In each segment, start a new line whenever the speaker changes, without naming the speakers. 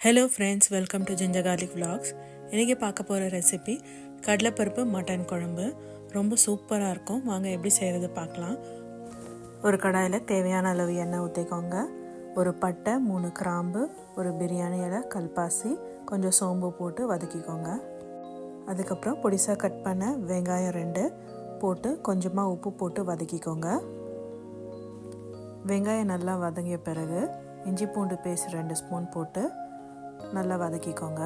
Hello friends welcome to ginger garlic vlogs இன்றைக்கி பார்க்க போகிற ரெசிபி கடலைப்பருப்பு மட்டன் குழம்பு. ரொம்ப சூப்பராக இருக்கும். வாங்க எப்படி செய்கிறது பார்க்கலாம். ஒரு கடாயில் தேவையான அளவு எண்ணெய் ஊற்றிக்கோங்க ஒரு பட்டை மூணு கிராம்பு ஒரு பிரியாணி இலை கல்பாசி கொஞ்சம் சோம்பு போட்டு வதக்கிக்கோங்க. அதுக்கப்புறம் பொடிசாக கட் பண்ண வெங்காயம் ரெண்டு போட்டு கொஞ்சமாக உப்பு போட்டு வதக்கிக்கோங்க. வெங்காயம் நல்லா வதங்கிய பிறகு இஞ்சி பூண்டு பேஸ்ட் ரெண்டு ஸ்பூன் போட்டு நல்லா வதக்கிக்கோங்க.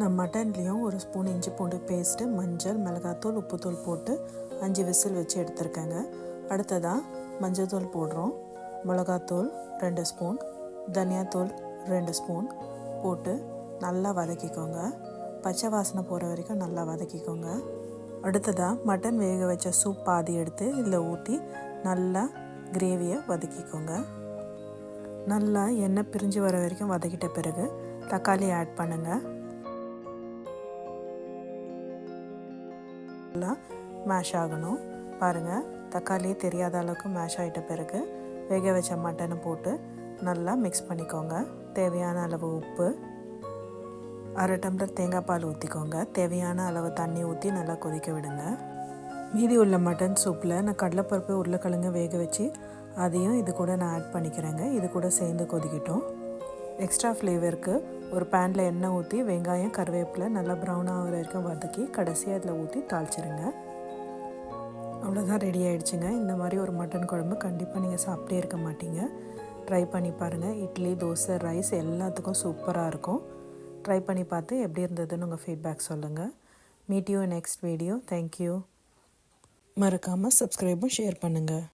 நான் மட்டன்லேயும் ஒரு ஸ்பூன் இஞ்சி பூண்டு பேஸ்ட்டு மஞ்சள் மிளகாத்தூள் உப்புத்தூள் போட்டு அஞ்சு விசில் வச்சு எடுத்துருக்கேங்க. அடுத்ததாக மஞ்சள் தூள் போடுறோம். மிளகாத்தூள் ரெண்டு ஸ்பூன் தனியாத்தூள் ரெண்டு ஸ்பூன் போட்டு நல்லா வதக்கிக்கோங்க. பச்சை வாசனை போகிற வரைக்கும் நல்லா வதக்கிக்கோங்க. அடுத்ததாக மட்டன் வேக வச்ச சூப் பாதி எடுத்து இதில் ஊற்றி நல்லா கிரேவியை வதக்கிக்கோங்க. நல்லா எண்ணெய் பிரிஞ்சு வர வரைக்கும் வதக்கிட்ட பிறகு தக்காளி ஆட் பண்ணுங்கள் நல்லா மேஷ் ஆகணும். பாருங்கள் தக்காளியே தெரியாத அளவுக்கு மேஷ் ஆகிட்ட பிறகு வேக வச்ச மட்டனை போட்டு நல்லா மிக்ஸ் பண்ணிக்கோங்க. தேவையான அளவு உப்பு அரை டம்ளர் தேங்காய் பால் ஊற்றிக்கோங்க தேவையான அளவு தண்ணி ஊற்றி நல்லா கொதிக்க விடுங்க. மீதி உள்ள மட்டன் சூப்பில் நான் கடலைப்பருப்பு உருளைக்கிழங்கு வேக வச்சு அதையும் இது கூட நான் ஆட் பண்ணிக்கிறேங்க. இது கூட சேர்ந்து கொதிக்கட்டும். எக்ஸ்ட்ரா ஃப்ளேவருக்கு ஒரு பேனில் எண்ணெய் ஊற்றி வெங்காயம் கருவேப்பிலை நல்லா ப்ரௌன் ஆகிற வரைக்கும் வதக்கி கடைசியாக அதில் ஊற்றி தாளிச்சிருங்க. அவ்வளோதான் ரெடி ஆகிடுச்சுங்க இந்த மாதிரி ஒரு மட்டன் குழம்பு கண்டிப்பாக நீங்கள் சாப்பிட்டே இருக்க மாட்டீங்க. ட்ரை பண்ணி பாருங்கள் இட்லி தோசை ரைஸ் எல்லாத்துக்கும் சூப்பராக இருக்கும். ட்ரை பண்ணி பார்த்து எப்படி இருந்ததுன்னு உங்கள் ஃபீட்பேக் சொல்லுங்கள் meet you next video thank you மறக்காமல் சப்ஸ்கிரைபும் ஷேர் பண்ணுங்கள்